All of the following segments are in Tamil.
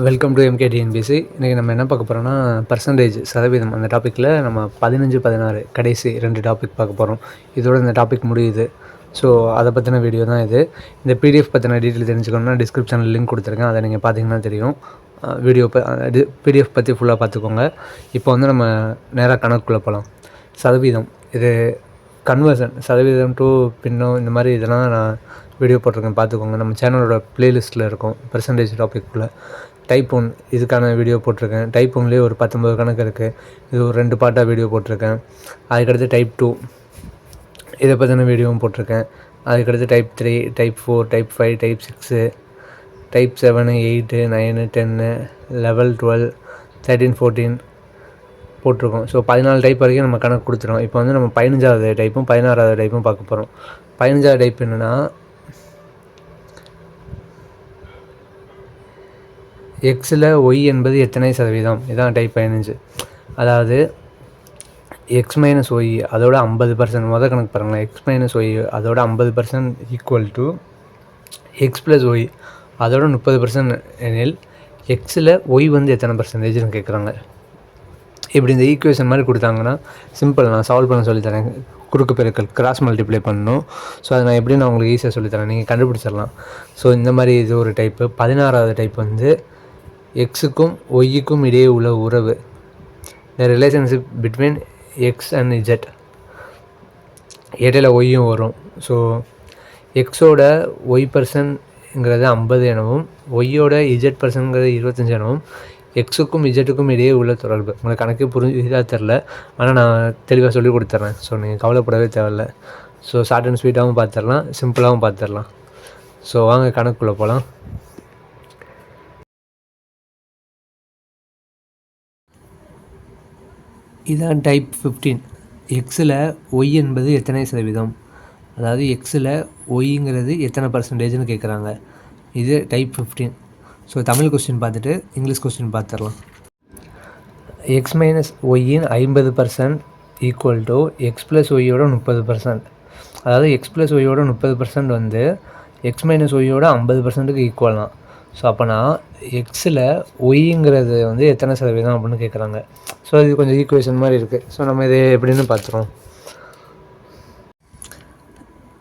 வெல்கம் டு எம்கே டிஎன்பிசி இன்றைக்கி நம்ம என்ன பார்க்க போகிறோம்னா பர்சன்டேஜ் சதவீதம் அந்த டாப்பிக்கில் நம்ம பதினஞ்சு பதினாறு கடைசி ரெண்டு டாபிக் பார்க்க போகிறோம் இதோட இந்த டாபிக் முடியுது. ஸோ அதை பற்றின வீடியோ தான் இது. இந்த பிடிஎஃப் பற்றின டீட்டெயில் தெரிஞ்சுக்கணும்னா டிஸ்கிரிப்ஷனில் லிங்க் கொடுத்துருக்கேன். அதை நீங்கள் பார்த்தீங்கன்னா தெரியும். வீடியோ பிடிஎஃப் பற்றி ஃபுல்லாக பார்த்துக்கோங்க. இப்போ வந்து நம்ம நேராக கணக்குள்ளே போகலாம் சதவீதம். இது கன்வர்சன் சதவீதம் டு பின்னம் இந்த மாதிரி இதெல்லாம் நான் வீடியோ போட்டிருக்கேன். பார்த்துக்கோங்க. நம்ம சேனலோட ப்ளேலிஸ்ட்டில் இருக்கும். பர்சன்டேஜ் டாபிக்குள்ளே டைப் ஒன் இதுக்கான வீடியோ போட்டிருக்கேன். டைப் ஒன்லேயே ஒரு பத்தொம்பது கணக்கு இருக்குது இது ஒரு ரெண்டு பாட்டாக வீடியோ போட்டிருக்கேன். அதுக்கடுத்து டைப் டூ இதை பற்றின வீடியோவும் போட்டிருக்கேன். அதுக்கடுத்து type three type four type five type six type seven eight nine ten eleven twelve thirteen fourteen போட்டிருக்கோம். ஸோ பதினாலு டைப் வரைக்கும் நம்ம கணக்கு கொடுத்துருவோம் இப்போ வந்து நம்ம பதினஞ்சாவது டைப்பும் பதினாறாவது டைப்பும் பார்க்க போகிறோம் பதினஞ்சாவது டைப் என்னென்னா எக்ஸில் ஒய் என்பது எத்தனை சதவீதம்? இதான் டைப் பதினஞ்சு அதாவது எக்ஸ் மைனஸ் ஒய் அதோட ஐம்பது பர்சன்ட் மொதல் கணக்கு பாருங்களேன். எக்ஸ் மைனஸ் ஒய் அதோட ஐம்பது percent equal to X plus Y அதோட முப்பது பர்சன்ட் எனில் எக்ஸில் ஒய் வந்து எத்தனை பர்சன்டேஜ்னு கேட்குறாங்க இப்படி இந்த ஈக்குவேஷன் மாதிரி கொடுத்தாங்கன்னா சிம்பிள் நான் சால்வ் பண்ண சொல்லித்தரேன். குறுக்கு பெருக்கல் கிராஸ் மல்டிப்ளை பண்ணணும். ஸோ அதை நான் எப்படி நான் உங்களுக்கு ஈஸியாக சொல்லித்தரேன். நீங்கள் கண்டுபிடிச்சிடலாம். ஸோ இந்த மாதிரி இது ஒரு டைப்பு பதினாறாவது டைப் வந்து எக்ஸுக்கும் ஒய்யுக்கும் இடையே உள்ள உறவு. The relationship between X and Z இடையில ஒய்யும் வரும். ஸோ எக்ஸோட ஒய் பர்சன்ங்கிறது ஐம்பது எனவும் ஒய்யோட இஜெட் பர்சன்ங்கிறது இருபத்தஞ்சி எனவும் எக்ஸுக்கும் இஜெட்டுக்கும் இடையே உள்ள தொடர்பு. உங்களுக்கு கணக்கு புரிஞ்சு தெரில ஆனால் நான் தெளிவாக சொல்லி கொடுத்துட்றேன் ஸோ நீங்கள் கவலைப்படவே தேவையில்ல. ஸோ ஷார்ட் அண்ட் ஸ்வீட்டாகவும் பார்த்துடலாம் சிம்பிளாகவும் பார்த்துடலாம். ஸோ வாங்க கணக்குள்ளே போகலாம் இதான் டைப் ஃபிஃப்டீன் எக்ஸில் ஒய் என்பது எத்தனை சதவீதம்? அதாவது எக்ஸில் ஒய்ங்கிறது எத்தனை பர்சன்டேஜ்னு கேட்குறாங்க இது type fifteen so Tamil question பார்த்துட்டு இங்கிலீஷ் கொஸ்டின் பார்த்துடலாம். எக்ஸ் மைனஸ் ஒய்யின் ஐம்பது percent equal to X plus ஒய்யோட முப்பது பர்சன்ட் அதாவது எக்ஸ் ப்ளஸ் ஒய்யோட முப்பது பர்சன்ட் வந்து எக்ஸ் மைனஸ் ஒய்யோட ஐம்பது பர்சன்ட்டுக்கு ஈக்குவல் தான். ஸோ அப்போனா எக்ஸில் ஒய்ங்கிறது வந்து எத்தனை சதவீதம் அப்படின்னு கேட்குறாங்க ஸோ இது கொஞ்சம் ஈக்குவேஷன் மாதிரி இருக்குது ஸோ நம்ம இது எப்படின்னு பார்த்துருவோம்.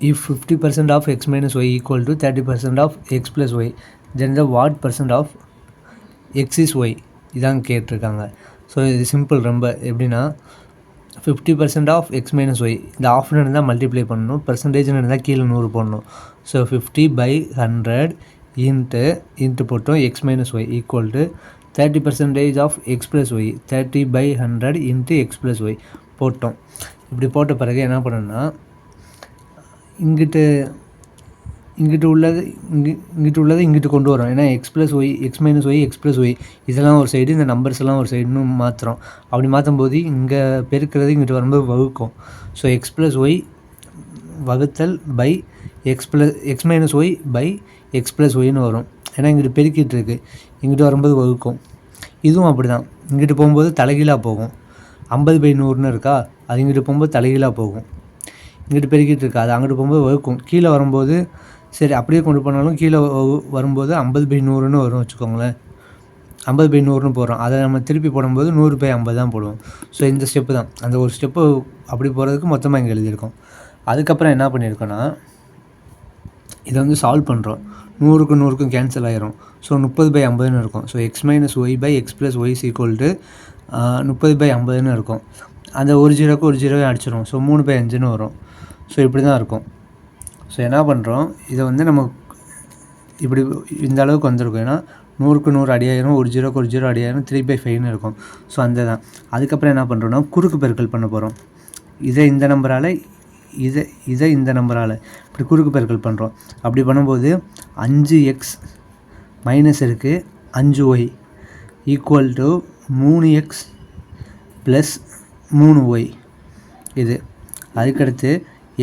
If fifty percent of X minus Y equal to thirty percent of X plus Y then the what percent of X is Y இதான் கேட்டிருக்காங்க. ஸோ இது சிம்பிள் ரொம்ப. எப்படின்னா fifty percent of X minus Y இந்த ஆஃப்னு இருந்தால் மல்டிப்ளை பண்ணணும். பர்சன்டேஜ்னு இருந்தால் கீழே நூறு போடணும். So fifty by hundred into into போட்டோம் X minus Y equal to thirty percentage of X plus Y thirty by hundred into X plus Y போட்டோம். இப்படி போட்ட பிறகு என்ன பண்ணணும்னா இங்கிட்டு இங்கிட்டு உள்ளது இங்கே இங்கிட்டு உள்ளது இங்கிட்டு கொண்டு வரோம். ஏன்னா X plus Y X minus Y X plus Y இதெல்லாம் ஒரு சைடு இந்த நம்பர்ஸ் எல்லாம் ஒரு சைடுன்னு மாற்றுறோம் அப்படி மாற்றும் போது இங்கே பெருக்கிறது இங்கிட்டு வரும்போது வகுக்கும். ஸோ எக்ஸ் ப்ளஸ் ஒய் வகுத்தல் by X plus X minus Y by X plus ஒய்னு வரும். ஏன்னா இங்கிட்டு பெருக்கிட்டு இருக்குது இங்கிட்டு வரும்போது வகுக்கும். இதுவும் அப்படி தான் இங்கிட்டு போகும்போது தலைகீழாக போகும். ஐம்பது பை நூறுன்னு இருக்கா? அது இங்கிட்டு போகும்போது தலைகீழாக போகும். இங்கிட்டு பெருக்கிட்டு இருக்கா. அது அங்கிட்டு போகும்போது வகுக்கும். கீழே வரும்போது சரி அப்படியே கொண்டு போனாலும் கீழே வரும்போது ஐம்பது பை நூறுன்னு வரும் வச்சுக்கோங்களேன். ஐம்பது பை நூறுன்னு போடுறோம். அதை நம்ம திருப்பி போடும்போது நூறு பை ஐம்பது தான் போடுவோம். ஸோ இந்த ஸ்டெப்பு தான். அந்த ஒரு ஸ்டெப்பு அப்படி போகிறதுக்கு மொத்தமாக இங்கே எழுதியிருக்கோம். அதுக்கப்புறம் என்ன பண்ணியிருக்கோன்னா இதை வந்து சால்வ் பண்ணுறோம் நூறுக்கு நூறுக்கும் கேன்சல் ஆயிரும். ஸோ முப்பது பை ஐம்பதுன்னு இருக்கும். So X minus Y by X plus Y equal to முப்பது பை ஐம்பதுன்னு இருக்கும். அந்த ஒரு ஜீரோக்கு ஒரு ஜீரோவே அடிச்சிடும் ஸோ மூணு பை அஞ்சுன்னு வரும். ஸோ இப்படி தான் இருக்கும். ஸோ என்ன பண்ணுறோம் இதை வந்து நம்ம இப்படி இந்த அளவுக்கு வந்திருக்கும். ஏன்னா நூறுக்கு நூறு அடியாயிரம் ஒரு ஜீரோக்கு ஒரு ஜீரோ அடியாயிரம் த்ரீ பை ஃபைவ்னு இருக்கும். ஸோ அந்த தான் அதுக்கப்புறம் என்ன பண்ணுறோன்னா குறுக்கு பெருக்கல் பண்ண போகிறோம் இதை இந்த நம்பரால் இதை இதை இந்த நம்பரால் இப்படி குறுக்கு பெருக்கல் பண்ணுறோம் அப்படி பண்ணும்போது அஞ்சு எக்ஸ் மைனஸ் இருக்குது அஞ்சு ஒய் ஈக்குவல் டு மூணு எக்ஸ் ப்ளஸ் மூணு ஒய் இது. அதுக்கடுத்து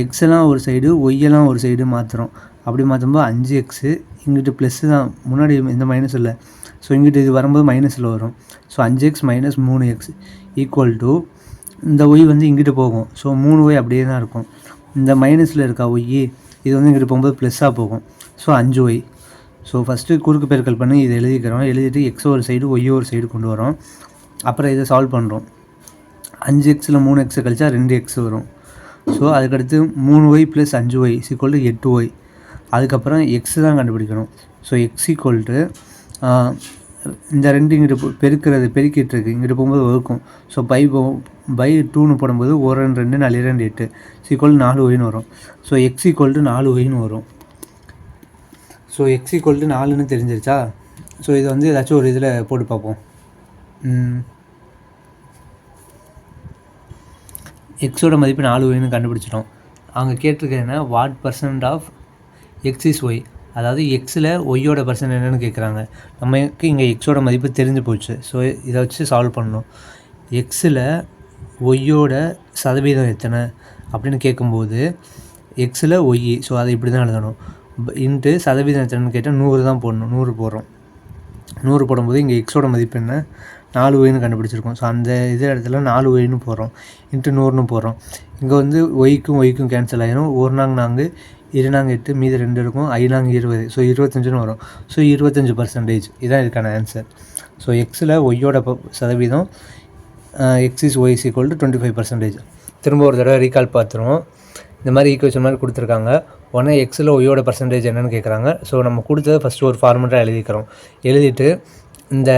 எக்ஸெல்லாம் ஒரு சைடு ஒய்யெல்லாம் ஒரு சைடு மாற்றுறோம் அப்படி மாற்றும்போது அஞ்சு எக்ஸு இங்கிட்டு ப்ளஸ்ஸு தான். முன்னாடி இந்த மைனஸ் இல்லை. ஸோ இங்கிட்டு இது வரும்போது மைனஸில் வரும். ஸோ அஞ்சு எக்ஸ் மைனஸ் மூணு எக்ஸ் ஈக்குவல் டு இந்த ஒய் வந்து இங்கிட்டு போகும். ஸோ மூணு ஒய் அப்படியே தான் இருக்கும். இந்த மைனஸில் இருக்கா ஒய் இது வந்து இங்கிட்டு போகும்போது ப்ளஸ்ஸாக போகும். ஸோ அஞ்சு ஒய். ஸோ ஃபஸ்ட்டு குறுக்கு பெருக்கல் பண்ணி இதை எழுதிக்கிறோம். எழுதிட்டு எக்ஸ் ஒரு சைடு ஒய் ஒரு சைடு கொண்டு வரோம். அப்புறம் இதை சால்வ் பண்ணுறோம் அஞ்சு எக்ஸில் மூணு எக்ஸை கழிச்சா ரெண்டு எக்ஸ் வரும். ஸோ அதுக்கடுத்து மூணு ஒய் ப்ளஸ் அஞ்சு ஒய் சிக்வல் டு எட்டு ஒய். அதுக்கப்புறம் எக்ஸ் தான் கண்டுபிடிக்கணும். ஸோ எக்ஸ் ஈக்குவல் டு இந்த ரெண்டு இங்கிட்டு பெருக்கிறது பெருக்கிட்டு இருக்கு. இங்கிட்டு போகும்போது வகுக்கும். ஸோ பை பை டூன்னு போடும்போது ஒரு ரெண்டு ரெண்டு நாலு ரெண்டு எட்டு. சீக்குவல் நாலு ஒயின்னு வரும். ஸோ எக்ஸ் ஈக்குவல் டு நாலு ஒயின்னு வரும். ஸோ எக்ஸ் ஈக்குவல் டு நாலுன்னு தெரிஞ்சிருச்சா? ஸோ இதை வந்து ஏதாச்சும் ஒரு இதில் போட்டு பார்ப்போம். எக்ஸோட மதிப்பு நாலு ஒய்னு கண்டுபிடிச்சிட்டோம். அவங்க கேட்டிருக்கேன்னா what percent of X is Y அதாவது எக்ஸில் ஒய்யோட பர்சன்ட் என்னென்னு கேட்குறாங்க. நமக்கு இங்கே எக்ஸோட மதிப்பு தெரிஞ்சு போச்சு. ஸோ இதை வச்சு சால்வ் பண்ணணும். எக்ஸில் ஒய்யோட சதவீதம் எத்தனை அப்படின்னு கேட்கும்போது எக்ஸில் ஒய் ஸோ அதை இப்படி தான் எழுதணும் இன்ட்டு சதவீதம் எத்தனைன்னு கேட்டால் நூறு தான் போடணும் நூறு போடுறோம். நூறு போடும்போது இங்கே எக்ஸோட மதிப்பு என்ன? நாலு ஒயின்னு கண்டுபிடிச்சிருக்கோம். ஸோ அந்த இது இடத்துல நாலு ஒயின்னு போடுறோம். இன்ட்டு நூறுன்னு போடுறோம். இங்கே வந்து ஒய்க்கும் ஒய்க்கும் கேன்சல் ஆகிரும் ஒரு நாங்க நாங்கள் இருநாங்க எட்டு மீது ரெண்டு இருக்கும். ஐநாங்க இருபது. ஸோ இருபத்தஞ்சுன்னு வரும். ஸோ இருபத்தஞ்சி பர்சன்டேஜ் இதுதான் இதுக்கான ஆன்சர் ஸோ எக்ஸில் ஒய்யோட சதவீதம். X is Y equal to twenty five percentage திரும்ப ஒரு தடவை ரீகால் பார்த்துருவோம். இந்த மாதிரி ஈக்குவேஷன் மாதிரி கொடுத்துருக்காங்க. உடனே எக்ஸில் ஒய்யோட பர்சன்டேஜ் என்னென்னு கேட்குறாங்க ஸோ நம்ம கொடுத்ததை ஃபஸ்ட்டு ஒரு ஃபார்மெட்டாக எழுதிக்கிறோம். எழுதிட்டு இந்த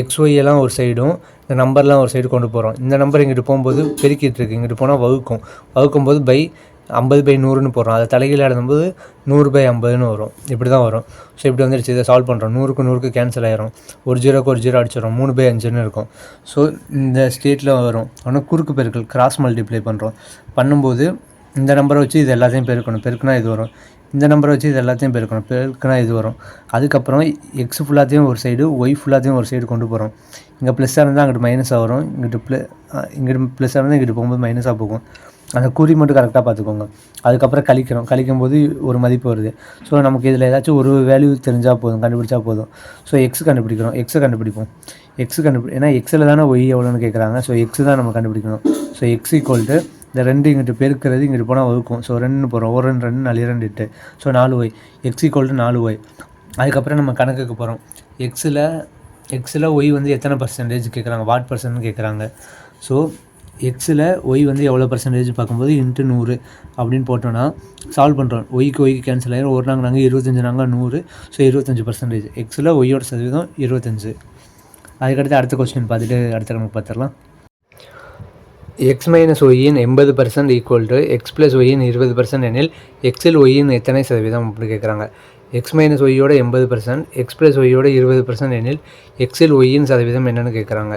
எக்ஸ் ஒய்யெல்லாம் ஒரு சைடும் இந்த நம்பர்லாம் ஒரு சைடு கொண்டு போகிறோம் இந்த நம்பர் இங்கிட்டு போகும்போது பெருக்கிட்டு இருக்கு. இங்கிட்டு போனால் வகுக்கும். வகுக்கும் போது பை ஐம்பது பை நூறுன்னு போடுறோம். அதை தலைகீழ எழுதும்போது நூறு பை ஐம்பதுன்னு வரும். இப்படி தான் வரும். ஸோ இப்படி வந்துடுச்சு. இதை சால்வ் பண்ணுறோம் நூறுக்கு நூறுக்கு கேன்சல் ஆயிரும். ஒரு ஜீரோக்கு ஒரு ஜீரோ அடிச்சிடும் மூணு பை அஞ்சுன்னு இருக்கும். ஸோ இந்த ஸ்டேட்டில் வரும். ஆனால் குறுக்கு பெருக்கள் கிராஸ் மல்டிப்ளை பண்ணுறோம் பண்ணும்போது இந்த நம்பரை வச்சு இது எல்லாத்தையும் பெருக்கணும். பெருக்குனா இது வரும். இந்த நம்பரை வச்சு இது எல்லாத்தையும் பெருக்கணும். பெருக்குனா இது வரும். அதுக்கப்புறம் எக்ஸ் ஃபுல்லாத்தையும் ஒரு சைடு ஒய் ஃபுல்லாத்தையும் ஒரு சைடு கொண்டு போகிறோம் இங்கே ப்ளஸ்ஸாக இருந்தால் அங்கிட்டு மைனஸாக வரும். இங்கிட்டு ப்ள இங்கிட்டு ப்ளஸ்ஸாக இருந்தால் இங்கிட்டு போகும்போது மைனஸாக போகும். அந்த குறி மட்டும் கரெக்டாக பார்த்துக்கோங்க. அதுக்கப்புறம் கழிக்கிறோம் கழிக்கும் போது ஒரு மதிப்பு வருது. ஸோ நமக்கு இதில் ஏதாச்சும் ஒரு வேல்யூ தெரிஞ்சால் போதும் கண்டுபிடிச்சா போதும். ஸோ எக்ஸ் கண்டுபிடிக்கிறோம். எக்ஸை கண்டுபிடிப்போம். எக்ஸ் கண்டுபிடி ஏன்னா எக்ஸில் தானே ஒய் எவ்வளோன்னு கேட்குறாங்க. ஸோ எக்ஸ் தான் நம்ம கண்டுபிடிக்கணும். ஸோ எக்ஸ் ஈக்குவல் டு இந்த ரெண்டு இங்கிட்டு பெருக்கிறது இங்கிட்டு போனால் வகுக்கும் ஸோ ரெண்டு போகிறோம் ஒரு ரெண்டு ரெண்டு நாலு ரெண்டு எட்டு. ஸோ நாலு ஒய் எக்ஸ் ஈக்குவல் டு நாலு ஒய் அதுக்கப்புறம் நம்ம கணக்குக்கு போகிறோம் எக்ஸில் எக்ஸில் ஒய் வந்து எத்தனை பர்சன்டேஜ் கேட்குறாங்க? வாட் பர்சன்ட்னு கேட்குறாங்க? ஸோ எக்ஸில் ஒய் வந்து எவ்வளோ பர்சன்டேஜ் பார்க்கும்போது இன்ட்டு நூறு அப்படின்னு போட்டோன்னா சால்வ் பண்ணுறோம் ஒய்க்கு ஒய்க்கு கேன்சல் ஆகிடும் ஒரு நாங்கள் நாங்கள் இருபத்தஞ்சி நாங்கள் நூறு. ஸோ இருபத்தஞ்சி பர்சன்டேஜ் எக்ஸில் ஒய்யோட சதவீதம் இருபத்தஞ்சு. அதுக்கடுத்து அடுத்த கொஸ்டின் பார்த்துட்டு அடுத்த கணக்கு பார்த்துடலாம். எக்ஸ் மைனஸ் ஒய்யின் எண்பது percent equal to X plus ஒய்யின் இருபது பர்சன்ட் எனில் எக்ஸில் ஒய்யின் எத்தனை சதவீதம் அப்படின்னு கேட்குறாங்க எக்ஸ் மைனஸ் ஒய்யோட எண்பது பர்சன்ட் எக்ஸ் ப்ளஸ் ஒய்யோட இருபது பர்சன்ட் எனில் எக்ஸில் ஒய்யின் சதவீதம் என்னென்னு கேட்குறாங்க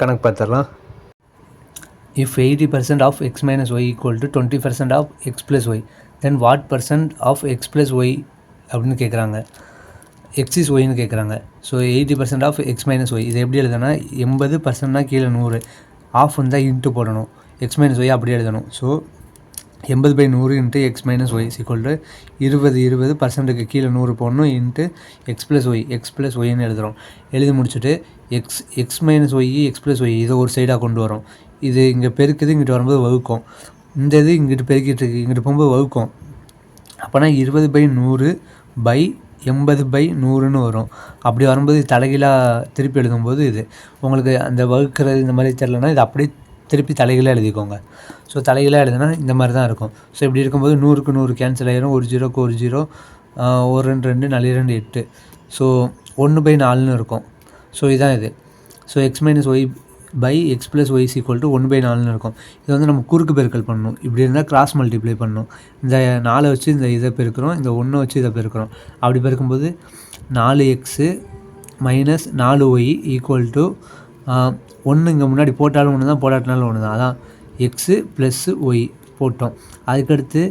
கணக்கு பார்த்துடலாம். If 80% of x minus y equal to 20% of x plus y, then what percent of x plus y அப்படின்னு கேட்குறாங்க எக்ஸ் இஸ் ஒய்னு கேட்குறாங்க so eighty percent of x minus y இது எப்படி எழுதுனா எண்பது பர்சன்ட்னா கீழே நூறு. ஆஃப் வந்தால் இன்ட்டு போடணும். எக்ஸ் மைனஸ் ஒய் அப்படி எழுதணும். ஸோ எண்பது பை நூறு into X minus Y equal இருபது இருபது பர்சன்ட்டுக்கு கீழே நூறு போடணும் into x plus y x plus ஒய்ன்னு எழுதுகிறோம் எழுதி முடிச்சுட்டு x x minus y x plus y இதை ஒரு சைடாக கொண்டு வரோம். இது இங்கே பெருக்குது இங்கிட்டு வரும்போது வகுக்கும். இந்த இது இங்கிட்டு பெருக்கிட்டு இருக்கு இங்கிட்டு போகும்போது வகுக்கும். அப்போனா இருபது பை நூறு பை எண்பது பை நூறுன்னு வரும். அப்படி வரும்போது தலைகீழாக திருப்பி எழுதும்போது இது. உங்களுக்கு அந்த வகுக்கிறது இந்த மாதிரி தெரிலனா இது அப்படியே திருப்பி தலைகளாக எழுதிக்கோங்க. ஸோ தலைகளாக எழுதுனா இந்த மாதிரி தான் இருக்கும். ஸோ இப்படி இருக்கும்போது நூறுக்கு நூறு கேன்சல் ஆகிரும் ஒரு ஜீரோக்கு ஒரு ஜீரோ ஒரு ரெண்டு ரெண்டு நாலு ரெண்டு எட்டு. ஸோ ஒன்று பை நாலுன்னு இருக்கும். ஸோ இதுதான் இது. So x minus y by x plus y equal to one by நாலுன்னு இருக்கும். இது வந்து நம்ம குறுக்கு பெருக்கல் பண்ணணும். இப்படி இருந்தால் கிராஸ் மல்டிப்ளை பண்ணணும். இந்த நாலை வச்சு இந்த இதை பெருக்கிறோம். இந்த ஒன்றை வச்சு இதை பெருக்கிறோம். அப்படி பெருக்கும்போது நாலு எக்ஸு மைனஸ் நாலு ஒய் ஈக்குவல் டு ஒன்று இங்கே முன்னாடி போட்டாலும் ஒன்று தான் போடாட்டினாலும் ஒன்று தான் அதான் எக்ஸு ப்ளஸ்ஸு ஒய் போட்டோம். அதுக்கடுத்து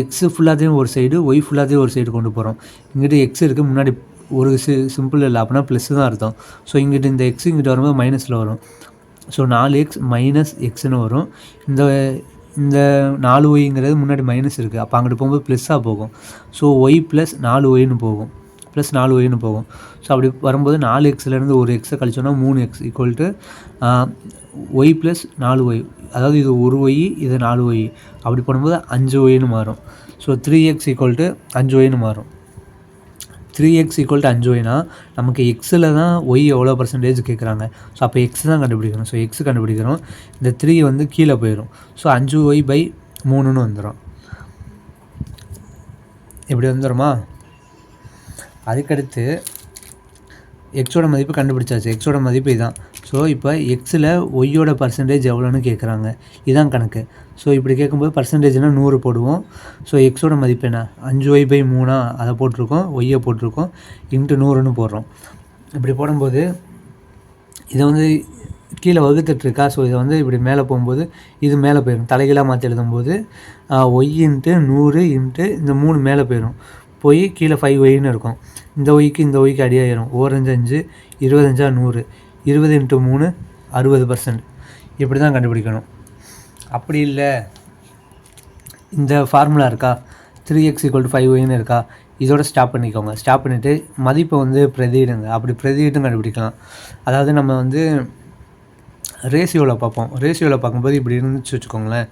எக்ஸு ஃபுல்லாத்தையும் ஒரு சைடு ஒய் ஃபுல்லாத்தையும் ஒரு சைடு கொண்டு போகிறோம் இங்கிட்ட எக்ஸ் இருக்குது முன்னாடி ஒரு சி சிம்பிள் இல்லை அப்படின்னா ப்ளஸ்ஸு தான் அர்த்தம். ஸோ இங்கிட்ட இந்த எக்ஸ் இங்கிட்ட வரும்போது மைனஸில் வரும். ஸோ நாலு எக்ஸ் மைனஸ் எக்ஸ்னு வரும். இந்த இந்த நாலு ஒய்ங்கிறது முன்னாடி மைனஸ் இருக்குது அப்போ அங்கிட்டு போகும்போது ப்ளஸ்ஸாக போகும். ஸோ ஒய் ப்ளஸ் நாலு ஒய்னு போகும். ப்ளஸ் நாலு ஒய்னு போகும். ஸோ அப்படி வரும்போது நாலு எக்ஸ்லேருந்து ஒரு எக்ஸை கழிச்சோன்னா மூணு x equal to y plus நாலு ஒய் அதாவது இது ஒரு ஒய் இது நாலு ஒய் அப்படி பண்ணும்போது அஞ்சு ஒய்னு மாறும். So three x equal to அஞ்சு ஒய்னு மாறும். த்ரீ எக்ஸ் ஈக்குவல் டு அஞ்சு ஒய்னா நமக்கு எக்ஸில் தான் ஒய் எவ்வளோ பர்சன்டேஜ் கேட்குறாங்க. ஸோ அப்போ எக்ஸ் தான் கண்டுபிடிக்கணும். ஸோ எக்ஸ் கண்டுபிடிக்கிறோம். இந்த த்ரீ வந்து கீழே போயிடும். ஸோ அஞ்சு ஒய் பை மூணுன்னு வந்துடும் இப்படி வந்துடுமா அதுக்கடுத்து எக்ஸோட மதிப்பு கண்டுபிடிச்சாச்சு. எக்ஸோட மதிப்பு இதுதான் ஸோ இப்போ எக்ஸில் ஒய்யோட பர்சன்டேஜ் எவ்வளோன்னு கேட்குறாங்க இதுதான் கணக்கு. ஸோ இப்படி கேட்கும்போது பர்சன்டேஜ்னால் நூறு போடுவோம். ஸோ எக்ஸோட மதிப்பு என்ன? அஞ்சு ஒய் பை மூணா அதை போட்டிருக்கோம். ஒய்யை போட்டிருக்கோம். இன்ட்டு நூறுன்னு போடுறோம். இப்படி போடும்போது இதை வந்து கீழே வகுத்துட்ருக்கா? ஸோ இதை வந்து இப்படி மேலே போகும்போது இது மேலே போயிடும் தலைகீழாக மாற்றி எழுதும்போது ஒய் இன்ட்டு நூறு இன்ட்டு இந்த மூணு மேலே போயிடும் போய் கீழே ஃபைவ் ஒய்னு இருக்கும். இந்த ஒய்க்கு இந்த ஒய்க்கு அடியாயிரும் ஓரஞ்சு அஞ்சு இருபதஞ்சா நூறு. இருபது இன்ட்டு மூணு அறுபது பர்சன்ட் இப்படி தான் கண்டுபிடிக்கணும். அப்படி இல்லை. இந்த ஃபார்முலா இருக்கா? Three x equal to five ஒய்னு இருக்கா? இதோட ஸ்டாப் பண்ணிக்கோங்க. ஸ்டாப் பண்ணிவிட்டு மதிப்பை வந்து பிரதியிடுங்க. அப்படி பிரதியிட்டும் கண்டுபிடிக்கலாம். அதாவது நம்ம வந்து ரேஷியோவில் பார்ப்போம். ரேஷியோவில் பார்க்கும்போது இப்படி இருந்துச்சு வச்சுக்கோங்களேன்.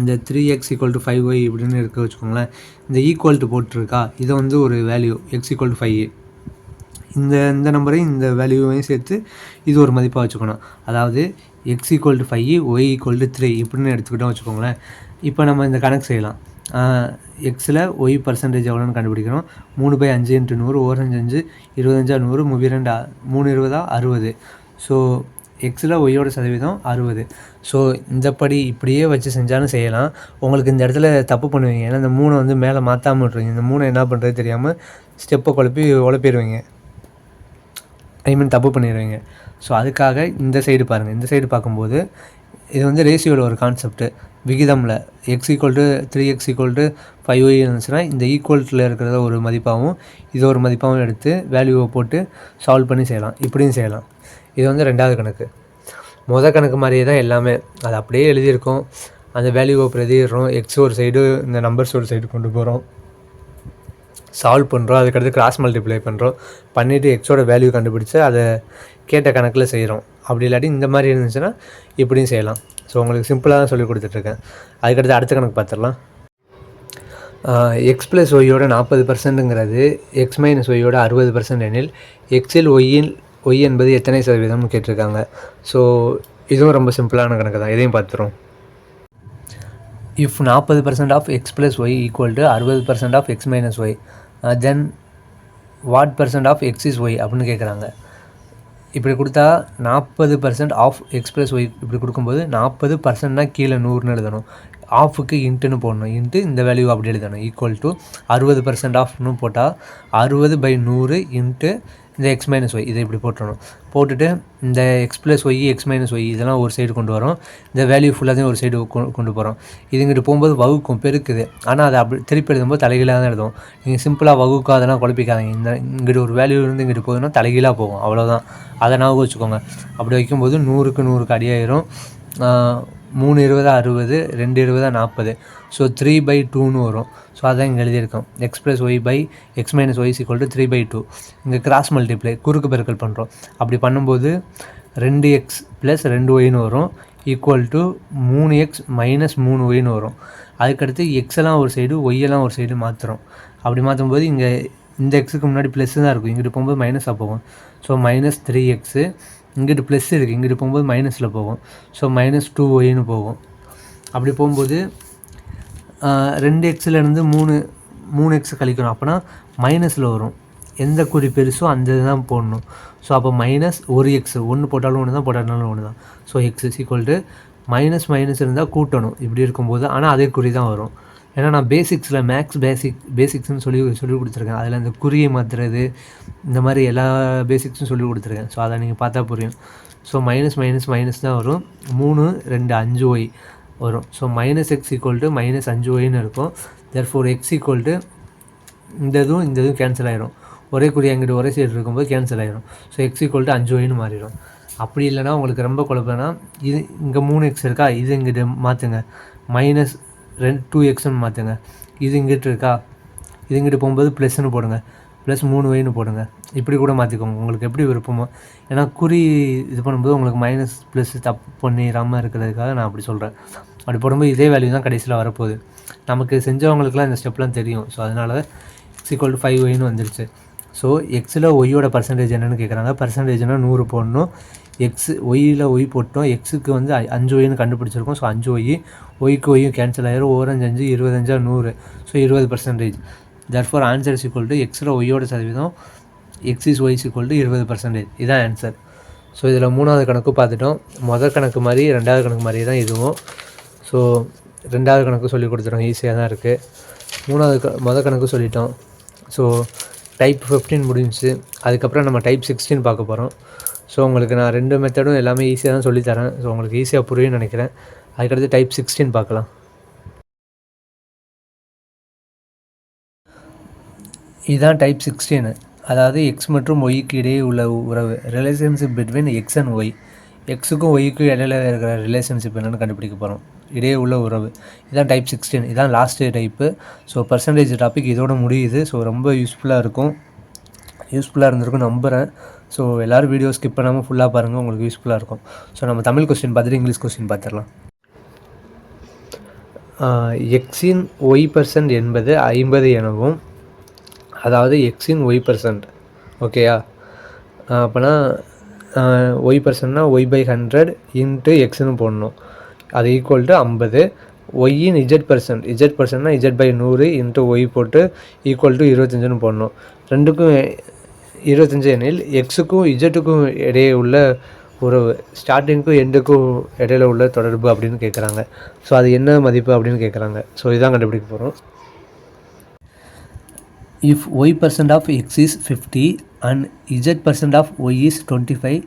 இந்த three x equal to five y இப்படின்னு இருக்க வச்சுக்கோங்களேன். இந்த ஈக்குவல் டு போட்டிருக்கா? இதை வந்து ஒரு value x equal to five இந்த இந்த நம்பரையும் இந்த வேல்யூவையும் சேர்த்து இது ஒரு மதிப்பாக வச்சுக்கணும். அதாவது x equal to five y equal to three இப்படின்னு எடுத்துக்கிட்டோம் வச்சுக்கோங்களேன். இப்போ நம்ம இந்த கணக்கு செய்யலாம். எக்ஸில் ஒய் பர்சன்டேஜ் எவ்வளோன்னு கண்டுபிடிக்கிறோம். மூணு பை அஞ்சு இன்ட்டு நூறு ஓரஞ்சு அஞ்சு இருபத்தஞ்சா நூறு முப்பி ரெண்டு மூணு இருபதா அறுபது. ஸோ எக்ஸில் ஒய்யோட சதவீதம் அறுபது. ஸோ இந்த படி இப்படியே வச்சு செஞ்சாலும் செய்யலாம். உங்களுக்கு இந்த இடத்துல தப்பு பண்ணுவீங்க. ஏன்னா இந்த மூணை வந்து மேலே மாற்றாமல் விட்ருவீங்க இந்த மூணை என்ன பண்ணுறது தெரியாமல் ஸ்டெப்பை குழப்பி உழப்பிடுவீங்க. ஐ மீன் தப்பு பண்ணிடுவீங்க. ஸோ அதுக்காக இந்த சைடு பாருங்கள் இந்த சைடு பார்க்கும்போது இது வந்து ரேஷியோவில் ஒரு concept விகிதமில் x equal to three x equal to five y இருந்துச்சுன்னா இந்த ஈக்குவல்ட்டில் இருக்கிறத ஒரு மதிப்பாகவும் இது ஒரு மதிப்பாகவும் எடுத்து வேல்யூவை போட்டு சால்வ் பண்ணி செய்யலாம். இப்படியும் செய்யலாம். இது வந்து ரெண்டாவது கணக்கு. மொதல் கணக்கு மாதிரியே தான் எல்லாமே. அது அப்படியே எழுதியிருக்கோம். அந்த வேல்யூவை பிரதிடுறோம் எக்ஸ் ஒரு சைடு இந்த நம்பர்ஸ் ஒரு சைடு கொண்டு போகிறோம் சால்வ் பண்ணுறோம் அதுக்கடுத்து கிராஸ் மல்டிப்ளை பண்ணுறோம் பண்ணிவிட்டு எக்ஸோட வேல்யூ கண்டுபிடிச்சி அதை கேட்ட கணக்கில் செய்கிறோம் அப்படி இல்லாட்டி இந்த மாதிரி இருந்துச்சுன்னா இப்படியும் செய்யலாம். ஸோ உங்களுக்கு சிம்பிளாக தான் சொல்லி கொடுத்துட்ருக்கேன். அதுக்கடுத்து அடுத்த கணக்கு பார்த்துடலாம். எக்ஸ் ப்ளஸ் ஒய்யோட நாற்பது பர்சன்ட்டுங்கிறது எக்ஸ் மைனஸ் ஒய்யோட அறுபது பர்சன்ட் எனில் எக்ஸில் ஒய்யின் ஒய் என்பது எத்தனை சதவீதம்னு கேட்டிருக்காங்க. ஸோ இதுவும் ரொம்ப சிம்பிளான கணக்கு தான். இதையும் பார்த்துரும் இஃப் நாற்பது percent of x plus y equal to அறுபது percent of x minus y then what percent of x is y அப்படின்னு கேட்குறாங்க. இப்படி கொடுத்தா நாற்பது percent of x plus y இப்படி கொடுக்கும்போது நாற்பது பர்சன்ட்னா கீழே நூறுன்னு எழுதணும். ஆஃபுக்கு இன்ட்டுன்னு போடணும். இன்ட்டு இந்த வேல்யூ அப்படி எழுதணும். ஈக்குவல் டு அறுபது பர்சன்ட் ஆஃப்னு போட்டால் அறுபது பை நூறு இன்ட்டு இந்த எக்ஸ் மைனஸ் ஒய் இதை இப்படி போட்டுடணும் போட்டுட்டு இந்த x plus y x minus y இதெல்லாம் ஒரு சைடு கொண்டு வரோம். இந்த வேல்யூ ஃபுல்லாக ஒரு சைடு கொண்டு போகிறோம் இதுங்கிட்டு போகும்போது வகுக்கும் பெருக்குது. ஆனால் அதை அப்படி திருப்பி எழுதும்போது தலைகீழாக தான் எழுதும் நீங்கள் சிம்பிளாக வகுக்கும் அதெல்லாம் குழப்பிக்காதீங்க. இந்த இங்கிட்டு ஒரு வேல்யூ இருந்து இங்கிட்டு போகுதுன்னா தலைகீழாக போகும். அவ்வளோதான் அதை ஞாபகம் வச்சுக்கோங்க. அப்படி வைக்கும்போது நூறுக்கு நூறுக்கு அடியாயிரும் மூணு இருபதா அறுபது ரெண்டு இருபதா நாற்பது. ஸோ த்ரீ பை டூன்னு வரும். ஸோ அதான் இங்கே எழுதியிருக்கோம். X plus y by x minus y equal to three by two இங்கே கிராஸ் மல்டிப்ளை குறுக்கு பெருக்கல் பண்ணுறோம் அப்படி பண்ணும்போது ரெண்டு எக்ஸ் ப்ளஸ் ரெண்டு ஒய்னு வரும். ஈக்குவல் டு மூணு எக்ஸ் மைனஸ் மூணு ஒய்னு வரும். அதுக்கடுத்து எக்ஸெல்லாம் ஒரு சைடு ஒய்யெல்லாம் ஒரு சைடு மாற்றுறோம் அப்படி மாற்றும்போது இங்கே இந்த எக்ஸுக்கு முன்னாடி ப்ளஸ்ஸு தான் இருக்கும். இங்கிட்டு போகும்போது மைனஸாக போகும். ஸோ மைனஸ் த்ரீ எக்ஸு இங்கிட்டு ப்ளஸ் இருக்குது இங்கிட்டு போகும்போது மைனஸில் போகும். ஸோ மைனஸ் டூ ஒய்னு போகும். அப்படி போகும்போது ரெண்டு எக்ஸ்லேருந்து மூணு மூணு எக்ஸ் கழிக்கணும். அப்போனா மைனஸில் வரும். எந்த குறி பெருசோ அந்த இதுதான் போடணும். ஸோ அப்போ மைனஸ் ஒரு எக்ஸ் ஒன்று போட்டாலும் ஒன்று தான் போட்டாலும் ஒன்று தான் so x is equal to minus minus இருந்தால் கூட்டணும். இப்படி இருக்கும்போது. ஆனால் அதே குறி தான் வரும். ஏன்னா நான் பேசிக்ஸில் மேக்ஸ் பேசிக் பேசிக்ஸ்னு சொல்லி சொல்லி கொடுத்துருக்கேன். அதில் அந்த குறியை மாற்றுறது இந்த மாதிரி எல்லா பேசிக்ஸும் சொல்லி கொடுத்துருக்கேன். ஸோ அதை நீங்கள் பார்த்தா புரியும். ஸோ மைனஸ் மைனஸ் மைனஸ் தான் வரும். மூணு ரெண்டு அஞ்சு ஒய் வரும். So minus x equal to minus அஞ்சு ஒய்னு இருக்கும். Therefore x equal to இந்த இதுவும் இந்த இதுவும் கேன்சல் ஆகிரும் ஒரே குறி அங்கிட்டு ஒரே சைடு இருக்கும்போது கேன்சல் ஆகிரும் ஸோ எக்ஸ் ஈக்குவல் டு அஞ்சு ஒய்னு மாறிடும். அப்படி இல்லைனா உங்களுக்கு ரொம்ப குழப்பம்னா இது இங்கே மூணு எக்ஸ் இருக்கா? இது இங்கிட்டு மாற்றுங்க மைனஸ் ரெண்டு டூ எக்ஸ்னு மாற்றுங்க இது இங்கிட்டு இருக்கா? இது இங்கிட்டு போகும்போது ப்ளஸ்ன்னு போடுங்க. ப்ளஸ் மூணு ஒய்னு போடுங்க. இப்படி கூட மாற்றிக்கோங்க உங்களுக்கு எப்படி விருப்பமோ. ஏன்னா குறி இது பண்ணும்போது உங்களுக்கு மைனஸ் ப்ளஸ் தப்பு பண்ணிடாமல் இருக்கிறதுக்காக நான் அப்படி சொல்கிறேன் அப்படி போடும்போது இதே வேல்யூ தான் கடைசியில் வரப்போகுது. நமக்கு செஞ்சவங்களுக்குலாம் இந்த ஸ்டெப்லாம் தெரியும். ஸோ அதனால எக்ஸ் ஈக்குவல் டு ஃபைவ் ஒய்னு வந்துருச்சு. ஸோ எக்ஸில் ஒய்யோட பர்சன்டேஜ் என்னென்னு கேட்குறாங்க பர்சன்டேஜ்னால் நூறு போடணும். எக்ஸ் ஒய்யில் ஒய் போட்டோம். எக்ஸுக்கு வந்து அஞ்சு ஒய்னு கண்டுபிடிச்சிருக்கோம். ஸோ அஞ்சு ஒய் ஒய்க்கு ஒய்யும் கேன்சல் ஆயிரும். ஓரஞ்சு அஞ்சு இருபத்தஞ்சா நூறு. ஸோ இருபது percentage therefore answer is equal to எக்ஸில் ஒய்யோட சதவீதம். எக்ஸிஸ் ஒய்ஸ் ஈக்குவல் இருபது பர்சன்டேஜ் இதான் ஆன்சர் ஸோ இதில் மூணாவது கணக்கு பார்த்துட்டோம். முதல் கணக்கு மாதிரி ரெண்டாவது கணக்கு மாதிரி தான் இதுவும். ஸோ ரெண்டாவது கணக்கு சொல்லி கொடுத்துட்டோம். ஈஸியாக தான் இருக்குது மூணாவது க மொதல் கணக்கு சொல்லிட்டோம். ஸோ டைப் ஃபிஃப்டீன் முடிஞ்சிச்சு. அதுக்கப்புறம் நம்ம டைப் சிக்ஸ்டீன் பார்க்க போகிறோம் ஸோ உங்களுக்கு நான் ரெண்டு மெத்தடும் எல்லாமே ஈஸியாக தான் சொல்லித்தரேன் ஸோ உங்களுக்கு ஈஸியாக புரியும்னு நினைக்கிறேன். அதுக்கடுத்து டைப் சிக்ஸ்டீன் பார்க்கலாம். இதுதான் டைப் சிக்ஸ்டீனு அதாவது எக்ஸ் மற்றும் ஒய்க்கு இடையே உள்ள உறவு relationship between x and y எக்ஸுக்கும் ஒய்க்கும் இடையில இருக்கிற ரிலேஷன்ஷிப் என்னென்னு கண்டுபிடிக்க போகிறோம் இடையே உள்ள உறவு. இதான் டைப் சிக்ஸ்டீன் இதான் last type so percentage topic இதோட முடியுது. ஸோ ரொம்ப யூஸ்ஃபுல்லாக இருக்கும். யூஸ்ஃபுல்லாக இருந்திருக்கும் நம்புகிறேன் ஸோ எல்லோரும் வீடியோ ஸ்கிப் பண்ணாமல் ஃபுல்லாக பாருங்கள் உங்களுக்கு யூஸ்ஃபுல்லாக இருக்கும். ஸோ நம்ம தமிழ் கொஸ்டின் பார்த்துட்டு இங்கிலீஷ் கொஸ்டின் பார்த்துடலாம். எக்ஸின் ஒய் பர்சன்ட் என்பது ஐம்பது எனவும் அதாவது எக்ஸின் ஒய் பர்சன்ட் ஓகேயா அப்போனா ஒய் பர்சன்ட்னா ஒய் பை ஹண்ட்ரட் இன்ட்டு எக்ஸ்னு போடணும். அது ஈக்குவல் டு ஐம்பது. ஒய்யின் இஜெட் பர்சன்ட் இஜெட் பர்சன்ட்னா இஜெட் பை நூறு இன்ட்டு ஒய் போட்டு ஈக்குவல் டு இருபத்தஞ்சுன்னு போடணும். ரெண்டுக்கும் இருபத்தஞ்சு எனில் எக்ஸுக்கும் இஜெட்டுக்கும் இடையே உள்ள உறவு ஸ்டார்டிங்க்கும் எண்டுக்கும் இடையில உள்ள தொடர்பு அப்படின்னு கேட்குறாங்க ஸோ அது என்ன மதிப்பு அப்படின்னு கேட்குறாங்க ஸோ இதான் கண்டுபிடிக்க போகிறோம் if y y of x is fifty and z z of of is twenty five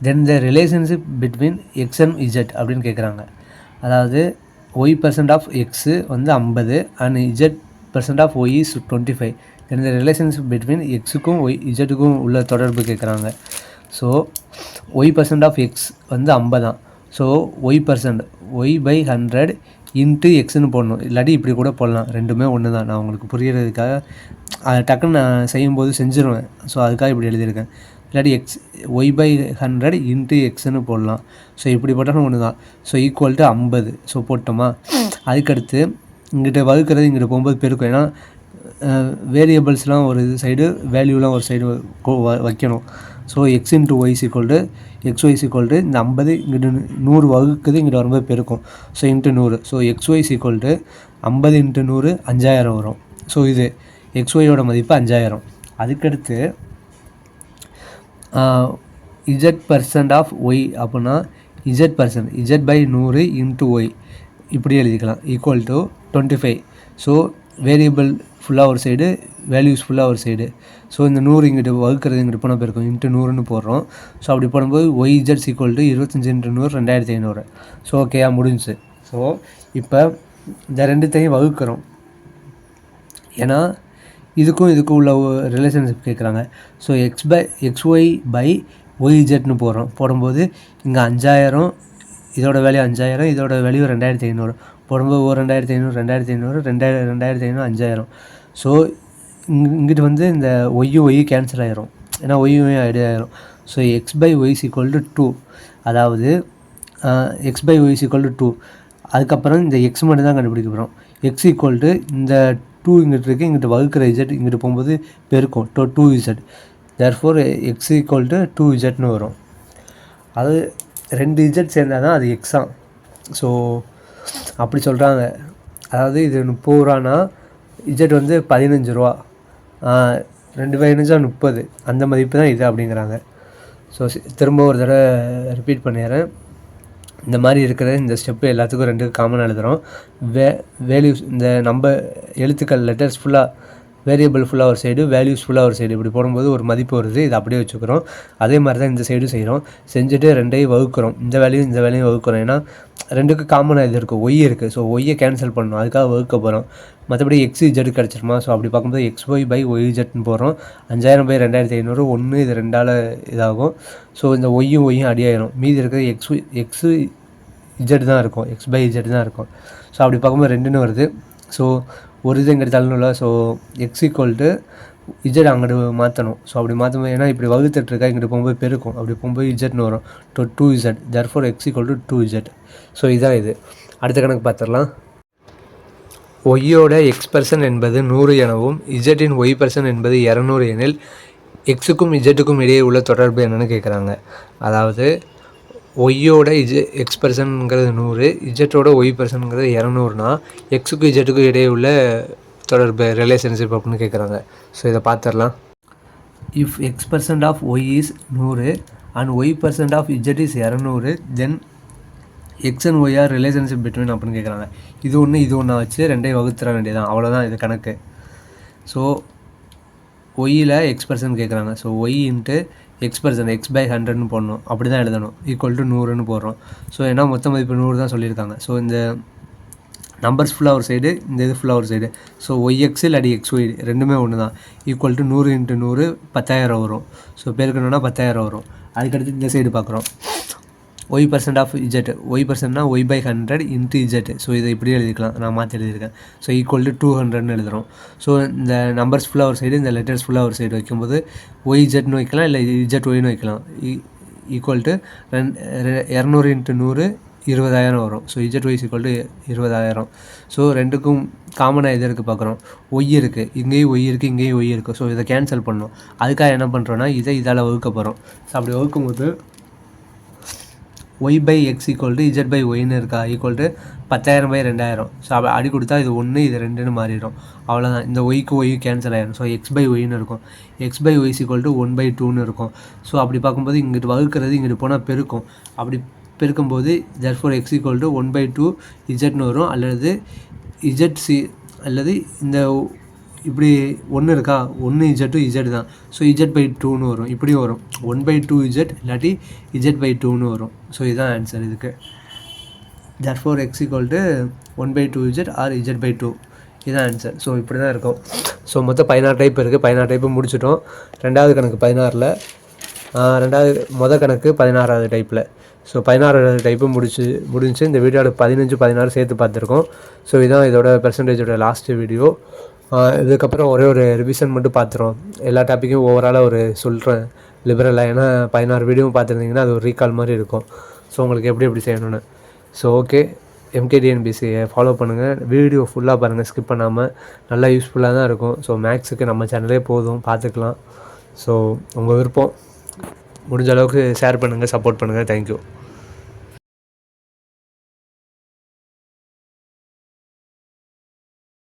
then the relationship between x and z அப்படின்னு கேட்குறாங்க அதாவது ஒய் பர்சன்ட் ஆஃப் எக்ஸு வந்து ஐம்பது and z percent of y is twenty five then the relationship between எக்ஸுக்கும் y இஜட்டுக்கும் உள்ள தொடர்பு கேட்குறாங்க so y percent of x வந்து ஐம்பதான் so y percent y by hundred into எக்ஸ்னு போடணும். இல்லாட்டி இப்படி கூட போடலாம். ரெண்டுமே ஒன்று தான் நான் உங்களுக்கு புரியறதுக்காக அதை டக்குன்னு நான் செய்யும்போது செஞ்சுருவேன். ஸோ அதுக்காக இப்படி எழுதியிருக்கேன். இல்லாட்டி x y by hundred into எக்ஸ்னு போடலாம். ஸோ இப்படி போட்டாலும் ஒன்று தான் ஸோ ஈக்குவல் டு ஐம்பது. ஸோ போட்டோமா? அதுக்கடுத்து இங்கிட்ட வகுக்கிறது இங்கிட்ட போகும்போது பெருக்கும். ஏன்னா வேரியபிள்ஸ்லாம் ஒரு சைடு வேல்யூலாம் ஒரு சைடு வைக்கணும். So x into y's equal to x y's equal to இந்த ஐம்பது இங்கிட்டு நூறு வகுக்குது இங்கிட்ட வரும்போது பெருக்கும். ஸோ இன்ட்டு நூறு. So x y's equal to ஐம்பது இன்ட்டு நூறு அஞ்சாயிரம் வரும். ஸோ இது எக்ஸ் ஒய்யோட மதிப்பு அஞ்சாயிரம். அதுக்கடுத்து இஜட் பர்சன்ட் ஆஃப் ஒய் அப்படின்னா இஜட் பர்சன்ட் இஜட் பை நூறு இன்ட்டு ஒய் இப்படி எழுதிக்கலாம். Equal to twenty five so variable ஃபுல்லாக ஒரு சைடு வேல்யூஸ் ஃபுல்லாக ஒரு சைடு ஸோ இந்த நூறு இங்கிட்டு வகுக்கிறது இங்கிட்டு போனால் போயிருக்கும் இன்ட்டு நூறுன்னு போடுறோம். ஸோ அப்படி போடும்போது ஒய் இஜட்ஸ் ஈக்குவல் டு இருபத்தஞ்சி இன்ட்டு நூறு ரெண்டாயிரத்தி ஐநூறு. ஸோ ஓகேயா முடிஞ்சுச்சு. ஸோ இப்போ இந்த ரெண்டுத்தையும் வகுக்கிறோம். ஏன்னா இதுக்கும் இதுக்கும் உள்ள ரிலேஷன்ஷிப் கேட்குறாங்க so x by x y by ஒய்ஜெட்னு போடுறோம். போடும்போது இங்கே அஞ்சாயிரம் இதோட வேல்யூ அஞ்சாயிரம் இதோட வேல்யூ ரெண்டாயிரத்தி ஐநூறு. போடும்போது ஒரு ரெண்டாயிரத்தி ஐநூறு ரெண்டாயிரத்தி ஐநூறு ரெண்டாயிரம் ரெண்டாயிரத்தி ஐநூறு அஞ்சாயிரம். ஸோ இங் இங்கிட்டு வந்து இந்த ஒய்யும் ஒய் கேன்சல் ஆயிரும். ஏன்னா ஒய்யும் ஐடியா ஆயிரும். So x by y's equal to two அதாவது x by y's equal to two அதுக்கப்புறம் இந்த எக்ஸ் மட்டும் தான் கண்டுபிடிக்க போகிறோம் எக்ஸ் ஈக்குவல் டு இந்த டூ இங்கிட்டு இருக்குது இங்கிட்டு வகுக்கிற இஜெட் இங்கிட்டு போகும்போது பெருக்கும். To two z therefore x equal to two இஜெட்னு வரும். அது ரெண்டு இஜெட் சேர்ந்தால் தான் அது எக்ஸாம் ஸோ அப்படி சொல்கிறாங்க அதாவது இது முப்பது இஜெட் வந்து பதினஞ்சு ரூபா. ரெண்டு பதினஞ்சா முப்பது. அந்த மதிப்பு தான் இது அப்படிங்கிறாங்க. ஸோ திரும்ப ஒரு தடவை ரிப்பீட் பண்ணிடுறேன். இந்த மாதிரி இருக்கிற இந்த ஸ்டெப்பு எல்லாத்துக்கும் ரெண்டு காமன் எழுதுகிறோம் வே வேல்யூஸ் இந்த நம்ம எழுத்துக்கள் லெட்டர்ஸ் ஃபுல்லாக வேரியபிள் ஃபுல்லாக ஒரு சைடு வேல்யூஸ் ஃபுல்லாக ஒரு சைடு இப்படி போடும்போது ஒரு மதிப்பு வருது. இதை அப்படியே வச்சுக்கிறோம். அதே மாதிரி தான் இந்த சைடும் செய்கிறோம் செஞ்சுட்டு ரெண்டையும் வகுக்கிறோம். இந்த வேலையும் இந்த வேலையும் வகுக்கிறோம். ஏன்னா ரெண்டுக்கு காமனாக இது இருக்குது ஒய் இருக்குது ஸோ ஒய்யை கேன்சல் பண்ணணும். அதுக்காக வகுக்க போகிறோம் மற்றபடி எக்ஸ் ஜெட் கிடச்சிருமா? ஸோ அப்படி பார்க்கும்போது எக்ஸ் ஒய் பை ஒய் ஜெட்னு போகிறோம் அஞ்சாயிரம் பை ரெண்டாயிரத்தி ஐநூறு ஒன்று இது ரெண்டால் இதாகும். ஸோ இந்த ஒய்யும் ஒய்யும் அடியாயிரும் மீதி இருக்கிற எக்ஸ் எக்ஸு இஜெட் தான் இருக்கும். எக்ஸ் பை இஜெட் தான் இருக்கும். ஸோ அப்படி பார்க்கும்போது ரெண்டுன்னு வருது. ஸோ ஒரு இது எங்கிட்ட தள்ளணும்ல so x equal to z அங்கிட்டு மாற்றணும் ஸோ அப்படி மாற்றும்போது ஏன்னா இப்படி வகுத்துட்டு இருக்கா இங்கிட்டு போகும்போது பெருக்கும். அப்படி போகும்போது இஜெட்னு வரும். Two two z therefore x equal to two z so இதான் இது. அடுத்த கணக்கு பார்த்துடலாம். ஒய்யோட எக்ஸ் பர்சன் என்பது நூறு எனவும் இஜட்டின் ஒய் பர்சன் என்பது இரநூறு எனில் எக்ஸுக்கும் இஜட்டுக்கும் இடையே உள்ள தொடர்பு என்னென்னு கேட்குறாங்க அதாவது ஒய்யோட இஜ எக்ஸ் பர்சன்ங்கிறது நூறு இஜட்டோட ஒய் பர்சன்ங்கிறது இரநூறுனா எக்ஸுக்கும் இஜட்டுக்கும் இடையே உள்ள தொடர்பு ரிலேஷன்ஷிப் அப்படின்னு கேட்குறாங்க ஸோ இதை பார்த்துடலாம் if x percent of y is நூறு and y percent of z is இரநூறு then x and y are relationship between அப்படின்னு கேட்குறாங்க இது ஒன்று இது ஒன்றா வச்சு ரெண்டையும் வகுத்துற வேண்டியதான் அவ்வளோதான் இது கணக்கு. ஸோ ஒய்யில் எக்ஸ் பர்சன்ட் கேட்குறாங்க so y into x percent x by ஹண்ட்ரட்னு போடணும். அப்படி தான் எழுதணும். ஈக்குவல் டு நூறுன்னு போடுறோம். ஸோ ஏன்னா மொத்த மதிப்பு நூறு தான் சொல்லியிருக்காங்க. ஸோ இந்த நம்பர்ஸ் ஃபுல்லாக ஒரு சைடு இந்த இது ஃபுல்லாக ஒரு சைடு ஸோ ஒய் எக்ஸ் இல்லாடி எக்ஸ் ஒய் ரெண்டுமே ஒன்று தான் ஈக்குவல் டு நூறு இன்ட்டு நூறு பத்தாயிரம் வரும். ஸோ பேருக்கணுன்னா பத்தாயிரம் வரும். அதுக்கடுத்து இந்த சைடு பார்க்குறோம். Y percent of Z Y பர்சன்ட்னா Y by hundred into Z so இதை இப்படி எழுதிக்கலாம். நான் மாற்றி எழுதியிருக்கேன். ஸோ ஈக்குவல் டு டூ ஹண்ட்ரட்னு எழுதுகிறோம் ஸோ இந்த நம்பர்ஸ் ஃபுல்லாக ஒரு சைடு இந்த லெட்டர்ஸ் ஃபுல்லாக ஒரு சைடு வைக்கும்போது ஒய் இஜெட்னு வைக்கலாம் இல்லை இஜெட் ஒய்னு வைக்கலாம். ஈக்குவல் டு ரெண்டு இரநூறு இன்ட்டு நூறு இருபதாயிரம் வரும். So z y's equal to இருபதாயிரம். ஸோ ரெண்டுக்கும் காமனாக எது இருக்குது பார்க்குறோம்? ஒய் இருக்குது இங்கேயும் ஒய் இருக்குது இங்கேயும் ஒய் இருக்குது ஸோ இதை கேன்சல் பண்ணோம். அதுக்காக என்ன பண்ணுறோன்னா இதை இதால் வகுக்க போகிறோம் ஸோ அப்படி வகுக்கும்போது y by x equal to z by ஒய்னு இருக்கா? ஈக்குவல் டு பத்தாயிரம் பை ரெண்டாயிரம். ஸோ அப்போ அடி கொடுத்தா இது ஒன்று இது ரெண்டுன்னு மாறிடும். அவ்வளோதான் இந்த ஒய்க்கு ஒய் கேன்சல் ஆகிடும் ஸோ எக்ஸ் பை ஒய்னு இருக்கும். X by y equal to one by டூன்னு இருக்கும். ஸோ அப்படி பார்க்கும்போது இங்கிட்டு வகுக்கிறது இங்கிட்டு போனால் பெருக்கும். அப்படி பெருக்கும்போது four x equal to one by two இஜட்னு வரும். அல்லது இஜட் சி அல்லது இந்த இப்படி ஒன்று இருக்கா? ஒன்று இஜட் டூ இஜட் தான். ஸோ இஜட் பை டூன்னு வரும். இப்படியும் வரும். ஒன் பை டூ இஜட் இல்லாட்டி இஜட் பை டூன்னு வரும். ஸோ இதுதான் ஆன்சர் இதுக்கு. Z four x equal to one by two z or z by two இதுதான் ஆன்சர் ஸோ இப்படி தான் இருக்கும். ஸோ மொத்தம் பதினாறு டைப் இருக்குது பதினாறு டைப்பு முடிச்சிட்டோம். ரெண்டாவது கணக்கு பதினாறில். ரெண்டாவது மொதல் கணக்கு பதினாறாவது டைப்பில் ஸோ பதினாறாவது டைப்பு முடிச்சு முடிஞ்சு இந்த வீடியோட பதினஞ்சு பதினாறு சேர்த்து பார்த்துருக்கோம். ஸோ இதுதான் இதோட பெர்சன்டேஜோட லாஸ்ட்டு வீடியோ இதுக்கப்புறம் ஒரே ஒரு ரிவிஷன் மட்டும் பார்த்துருவோம். எல்லா டாப்பிக்கும் ஓவராலாக ஒரு சொல்கிறேன் லிபரலாக ஏன்னா பதினாறு வீடியோவும் பார்த்துருந்தீங்கன்னா அது ஒரு ரீகால் மாதிரி இருக்கும். ஸோ உங்களுக்கு எப்படி எப்படி செய்யணும்னு. ஸோ ஓகே எம்கேடிஎன்பிசியை ஃபாலோ பண்ணுங்கள் வீடியோ ஃபுல்லாக பாருங்கள் ஸ்கிப் பண்ணாமல் நல்லா யூஸ்ஃபுல்லாக தான் இருக்கும். ஸோ மேக்ஸுக்கு நம்ம சேனலே போதும். பார்த்துக்கலாம். ஸோ உங்கள் விருப்பம். முடிஞ்ச அளவுக்கு ஷேர் பண்ணுங்கள் சப்போர்ட் பண்ணுங்கள் தேங்க்யூ